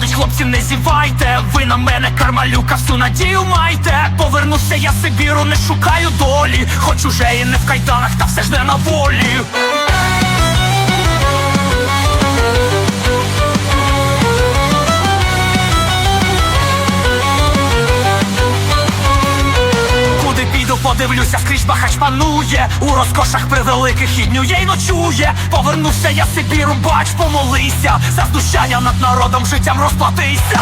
підходить, хлопці, не зівайте. Ви на мене кармалюка, всю надію майте. Повернуся я Сибіру, не шукаю долі. Хоч уже і не в кайданах, та все ж не на волі. Піду, подивлюся, скрізь бахач панує У розкошах превеликих і днює й ночує. Повернувся я Сибіру, бач, помолися За знущання над народом життям розплатися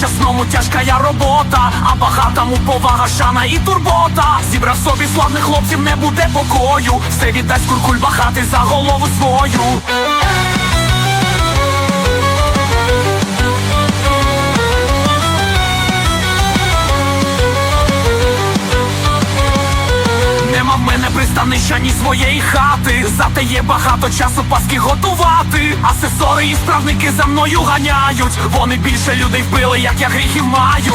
нещасному я робота, а багатому повага, шана і турбота. Зібрав собі славних хлопців, не буде покою. Все віддасть куркуль бахати за голову свою. Пристанища ні своєї хати, зате є багато часу паски готувати. Асесори і справники за мною ганяють. Вони більше людей вбили, як я гріхів маю.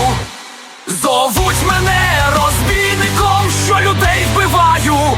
Зовуть мене розбійником, що людей вбиваю.